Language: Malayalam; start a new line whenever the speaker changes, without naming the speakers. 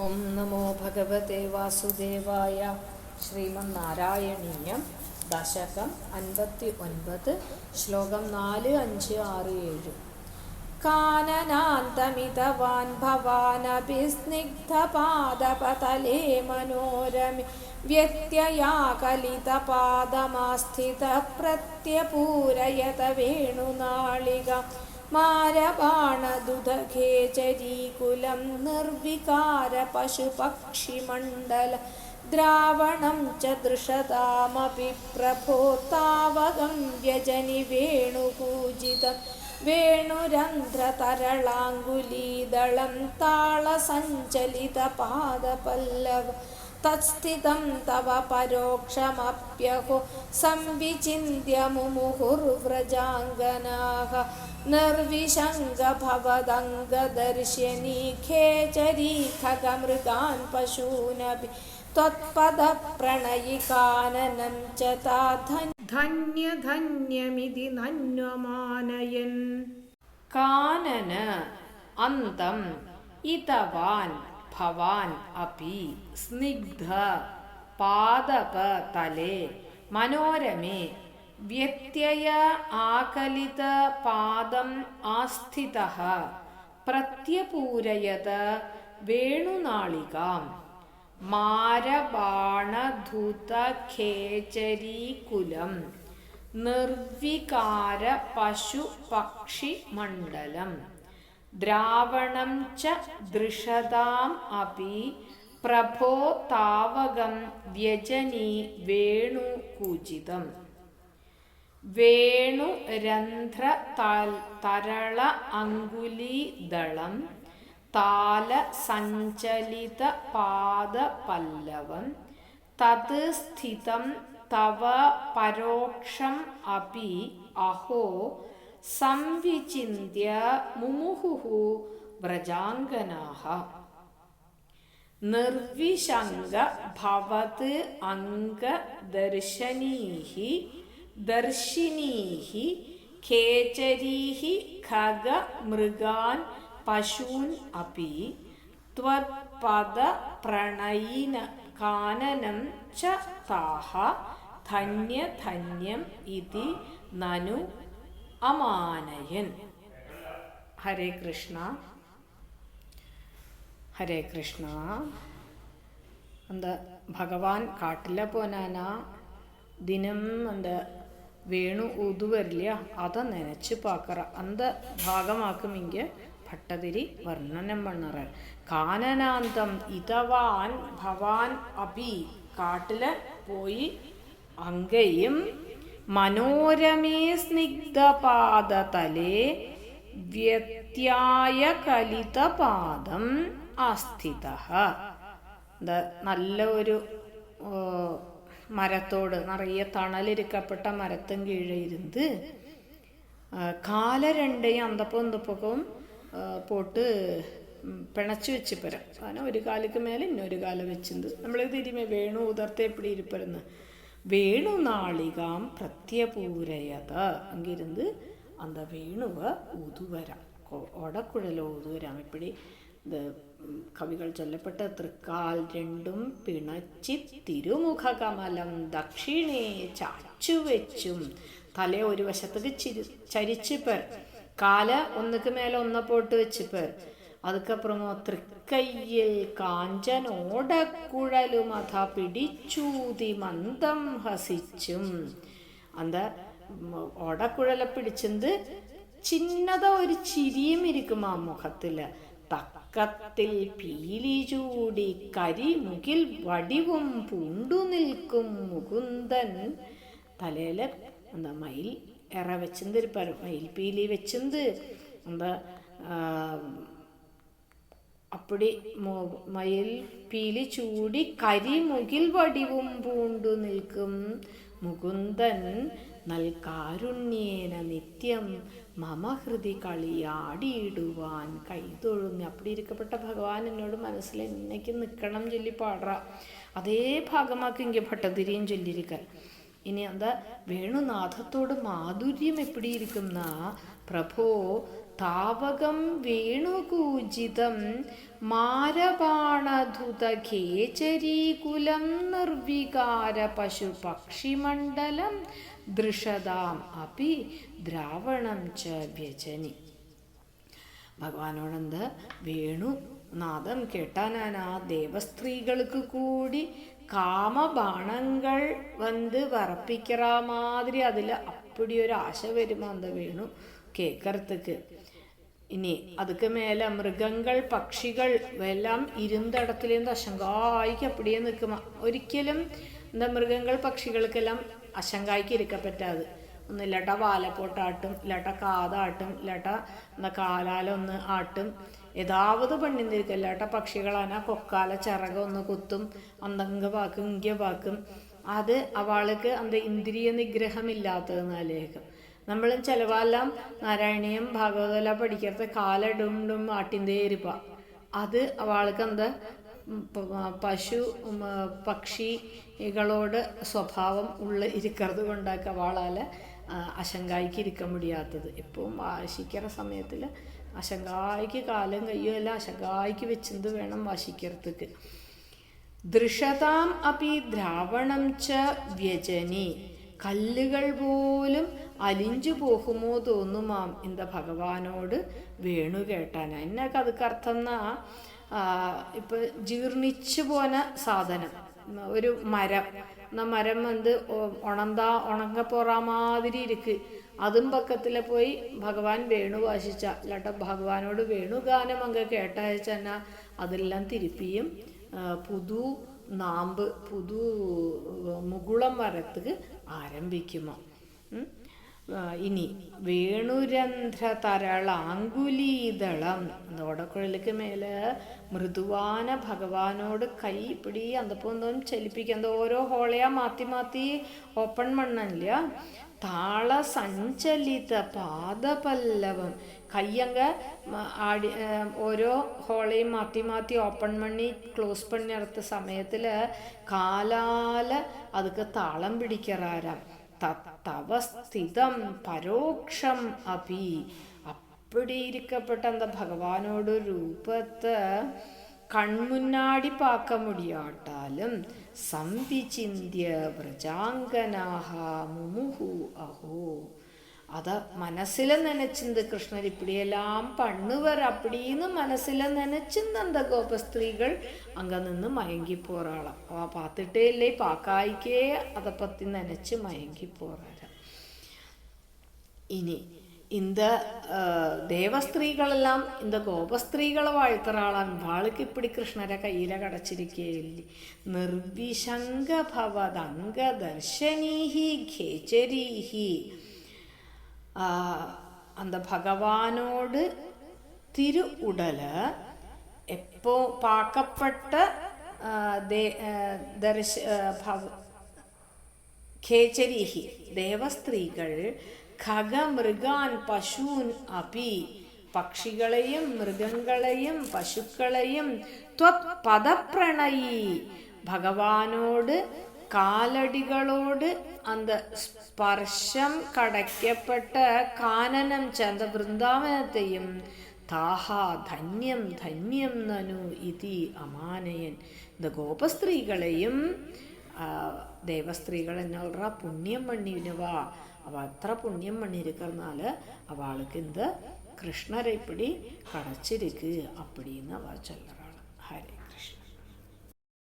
ഓം നമോ ഭഗവതേ വാസുദേവായ ശ്രീമന്നാരായണീയം ദശകം അൻപത്തി ഒൻപത് ശ്ലോകം നാല് അഞ്ച് ആറ് ഏഴ്. കാനനാന്തമിതവാൻ ഭവാനഭിസ്നിഗ്ധപാദപതലേ മനോരമി വ്യത്യയാകലിതപാദമാസ്ഥിത പ്രത്യപൂരയത വേണുനാളിക നിർവികാര പശുപക്ഷിമണ്ഡല ദ്രാവണം ച ദൃശതാമപി പ്രഭോ താവകം വ്യജനി വേണുപൂജിതം വേണുരന്ധ്രതരളാങ്കുലീദളം താളസഞ്ചലിതപാദപല്ലവ തത്സ്ഥിതം തവ പരോക്ഷമപ്യഹു സംവിചിന്യ മുമുഹുർവ്രജാംഗനാഹ നിർവിശങ്കഭവദംഗദർശിനീഖേ ചരീഖമൃഗാൻ പശൂനപി त्वत्पदप्रणयिकाननं च ता धन्यधन्यमिति नन्वमानयन् कानन अन्तम् इतवान् ഭവാൻ അപി സ്നിഗ്ധ പാദപ തലേ മനോരമേ വ്യത്യയ ആകലിത പാദം ആസ്ഥിത പ്രത്യപൂരയത വേണുനാളികാം മാരബാണധൂതഖേചരീകുലം നിർവികാര പശു പക്ഷി മണ്ഡലം ദ്രാവണം ച ദൃഷതാം അപി പ്രഭോ താവകം വ്യജനി വേണു കൂചിതം. വേണു രന്ധ്ര തരള അങ്കുലീദളം താല സഞ്ചലിത പാദ പല്ലവം തത് സ്ഥിതം തവ പരോക്ഷം അപി അഹോ സംവിചിന്യ മുമുഹുഹു വ്രജാംഗനാഹ. നിർവിശങ്ക ഭവത് അംഗ ദർശനീഹി കേചരീഹി ഖഗ മൃഗാൻ പശൂൻ അപി പ്രണയിന കാനനം ച താഹ ധന്യ ധന്യം ഇതി നനു അമാനയൻ. ഹരേ കൃഷ്ണ. ഹരേ കൃഷ്ണ. എന്താ ഭഗവാൻ കാട്ടില പോനാന ദിനം എന്താ വേണു ഊതുവരില്ല അത നനച്ച് പാക്കറ. അന്ത ഭാഗമാക്കുമെങ്കിൽ ഭട്ടതിരി വർണനം പണ്ണറ കാനനാന്തം ഇതവാൻ ഭവാൻ അഭി കാട്ടില പോയി അങ്കയും മനോരമേ സ്നിഗ്ധപാദതലേ വ്യത്യായ കലിതപാദം അസ്ഥിത നല്ല ഒരു മരത്തോട് നിറയെ തണലിരിക്കപ്പെട്ട മരത്തും കീഴെ ഇരുന്ന് കാല രണ്ടേയും അന്തപ്പവും അന്തപ്പവും പോട്ട് പിണച്ചു വെച്ച് പരം. അങ്ങനെ ഒരു കാലുക്ക് മേലെ ഇന്നൊരു കാലം വെച്ചിണ്ട്. നമ്മൾ തിരുമേ വേണു ഉദർത്തെ എപ്പിടി ഇരിപ്പരുന്ന് വേണു നാളികാം പ്രത്യപൂരയത അങ്ങിരുന്ന് அந்த வேணுவை ஊதுவராம் ஒடக்குழல ஊதுவராம் இப்படி இந்த கவிகள் சொல்லப்பட்ட തൃക്കാൽ രണ്ടും പിണച്ചി തിരുമുഖ കമലം ദക്ഷിണേ ചാച്ചു വെച്ചും തല ഒരു വശത്തേക്ക് ചിരി ചരിച്ചുപേർ കാല ഒന്നുക്ക് മേലെ ഒന്ന പോട്ട് വെച്ചുപേർ அதுக்கப்புறமோ കാഞ്ചനോടക്കുഴലും അഥ പിടിച്ചൂതി മന്ദം ഹസിച്ചും. അന്ത ഓടക്കുഴല പിടിച്ചത് ചിന്നത ഒരു ചിരിയും ഇരിക്കും ആ മുഖത്തിൽ. പക്കത്തിൽ പീലി ചൂടി കരിമുകിൽ വടിവും പൂണ്ടു നിൽക്കും മുകുന്ദൻ. തലയിലെ എന്താ മയിൽ എറ വെച്ചത് മയിൽ പീലി വെച്ചത് എന്താ അപ്പടി മയിൽ പീലി ചൂടി കരിമുകിൽ വടിവും പൂണ്ടു നിൽക്കും. മുകുന്ദൻ നൽകാരുണ്യേന നിത്യം മമ ഹൃതി കളിയാടിയിടുവാൻ കൈതൊഴുന്നു. അപ്പടി ഇരിക്കപ്പെട്ട ഭഗവാൻ എന്നോട് മനസ്സിൽ എന്നേക്ക് നിൽക്കണം ചൊല്ലി പാടുക. അതേ ഭാഗമാക്കി ഇങ്ങനെ ഭട്ടതിരിയും ചൊല്ലിയിരിക്കാൻ ഇനി എന്താ വേണുനാഥത്തോട് മാധുര്യം എപ്പിടിയിരിക്കുന്ന പ്രഭോ താവകം വേണുകൂജിതം മാരപാണധുതഖേചരീകുലം നിർവികാര പശുപക്ഷിമണ്ഡലം ദൃഷതാം അപ്പി ദ്രാവണം ച വ്യജനി. ഭഗവാനോടെന്ത്? വേണു നാദം കേട്ടാനാൻ ആ ദേവസ്ത്രീകൾക്ക് കൂടി കാമബാണങ്ങൾ വന്ന് വറപ്പിക്കിറ മാതിരി അതിൽ അപ്പടി ഒരു ആശ വരുമ്പോൾ അന്ത വേണു ഓക്കെ കറുത്തക്ക് ഇനി അതൊക്കെ മേലെ മൃഗങ്ങൾ പക്ഷികൾ എല്ലാം ഇരുന്തടത്തിലേന്ത് അശങ്കായിക്ക് അപ്പടിയെ നിൽക്കുമ. ഒരിക്കലും എന്താ മൃഗങ്ങൾ പക്ഷികൾക്കെല്ലാം അശങ്കായിക്ക് ഇരിക്കപ്പറ്റാത് ഒന്ന് ഇല്ലാട്ട വാലപ്പോട്ടാട്ടും ഇല്ലാട്ട കാതാട്ടും ഇല്ലാട്ട എന്താ കാലാലൊന്ന് ആട്ടും. യഥാവത് പണിന്നിരിക്കും. ഇല്ലാട്ട പക്ഷികളാണ് കൊക്കാല ചിറകം ഒന്ന് കുത്തും അന്തങ്ക പാക്കും ഇങ്ക പാക്കും. അത് അവൾക്ക് അന്ത ഇന്ദ്രിയ നിഗ്രഹമില്ലാത്തതെന്നാലേക്കും നമ്മൾ ചിലവെല്ലാം നാരായണീയം ഭാഗവതമെല്ലാം പഠിക്കാത്ത കാല ഡും ഡും ആട്ടിന്റെ എരിപ്പ. അത് അവൾക്ക് എന്താ പശു പക്ഷികളോട് സ്വഭാവം ഉള്ള ഇരിക്കുന്നത് കൊണ്ടാക്ക അവളാൽ അശങ്കായിക്ക് ഇരിക്കാൻ മുടിയാത്തത്. എപ്പോഴും വാശിക്കുന്ന സമയത്തിൽ അശങ്കായിക്ക് കാലം കയ്യോ അല്ല അശങ്കായിക്ക് വെച്ചത് വേണം വാശിക്കറത്തേക്ക്. ദൃഷതാം അപ്പി ദ്രാവണം ച വ്യജനി. കല്ലുകൾ പോലും അലിഞ്ചു പോകുമോ തോന്നുമാം എന്താ ഭഗവാനോട് വേണു കേട്ടാൻ. എന്നൊക്കെ അതൊക്കെ അർത്ഥം എന്നാ ഇപ്പൊ ജീർണിച്ചു പോന സാധനം. ഒരു മരം. എന്നാ മരം വന്ന് ഉണന്താ ഉണങ്ങപ്പോറാമാതിരി ഇരിക്ക്. അതും പക്കത്തിൽ പോയി ഭഗവാൻ വേണു വാശിച്ച. അല്ലാട്ട ഭഗവാനോട് വേണു ഗാനം അങ്ങ് കേട്ടയച്ചെന്നാ അതെല്ലാം തിരുപ്പിയും പുതു നാമ്പ് പുതു മുകുളം വരത്തുക്ക് ആരംഭിക്കുമോ ഇനി വേണുരന്ധ്ര തരളാങ്കുലീതളം ഓടക്കുഴലിക്ക് മേലെ മൃദുവാന ഭഗവാനോട് കൈ പിടി അന്തപ്പൊന്നും ചലിപ്പിക്കുക. ഓരോ ഹോളയാ മാത്തി മാത്തി ഓപ്പൺ മണ്ണല്ല? താള സഞ്ചലിത പാദപല്ലവം. കയ്യങ്ക ആടി ഓരോ ഹോളയും മാറ്റി മാറ്റി ഓപ്പൺ മണ്ണി ക്ലോസ് പണി നടത്ത സമയത്തിൽ കാലാല അതൊക്കെ താളം പിടിക്കറാരാം. തവ സ്ഥിതം പരോക്ഷം അപി அப்படி இருக்கப்பட்ட அந்த பகவானோட ரூபத்தை கண்முன்னாடி பார்க்க முடியாட்டாலும் സംവിചിന്യ വ്രജാംഗനാഹ മുമുഹു അഹോ അത് മനസ്സിൽ നനച്ചിന്ത് കൃഷ്ണർ ഇപ്പിടിയെല്ലാം പണ്ണുവർ അപ്പടിന്ന് മനസ്സിൽ നനച്ചിന്ത് അന്ത ഗോപസ്ത്രീകൾ അങ്ക നിന്ന് മയങ്ങി പോറാളാം ആ പാത്തിട്ടേ ഇല്ലേ പാക്കായിക്കേ அதை പറ്റി നനച്ച് മയങ്ങി പോറാര ഇനി இந்த ദേവസ്ത്രീകളെല്ലാം இந்த ഗോപസ്ത്രീകളെ വാഴ്ത്തറാളാൻ വാൾക്ക് ഇപ്പിടി കൃഷ്ണരെ കയ്യിലെ കടച്ചിരിക്കുകയില്ലേ നിർവിശങ്ക ഭവതംഗ ദർശനീഹി ഖേചരീഹി அந்த ഭഗവാനോട് തിരു ഉടല് എപ്പോ പാക്കപ്പെട്ട ദർശ ഭവ ഖേചരീഹി ദേവസ്ത്രീകൾ ഖഗമൃഗാൻ പശൂൻ അപി പക്ഷികളെയും മൃഗങ്ങളെയും പശുക്കളെയും പദപ്രണയി ഭഗവാനോട് കാലടികളോട് അന്ത സ്പർശം കടയ്ക്കപ്പെട്ട കാനനം ചന്ത വൃന്ദാവനത്തെയും താഹ ധന്യം ധന്യം നനു ഇതി അമാനയൻ இந்த ഗോപസ്ത്രീകളെയും ദേവസ്ത്രീകൾ എന്നുള്ള പുണ്യം പണിനുവാ അവ അത്ര പുണ്യം பண்ணியிருக்கிறதுனால அவளுக்கு இந்த கிருஷ்ணரை இப்படி கடைச்சிருக்கு அப்படின்னு அவ சொல்கிறாள் ஹரே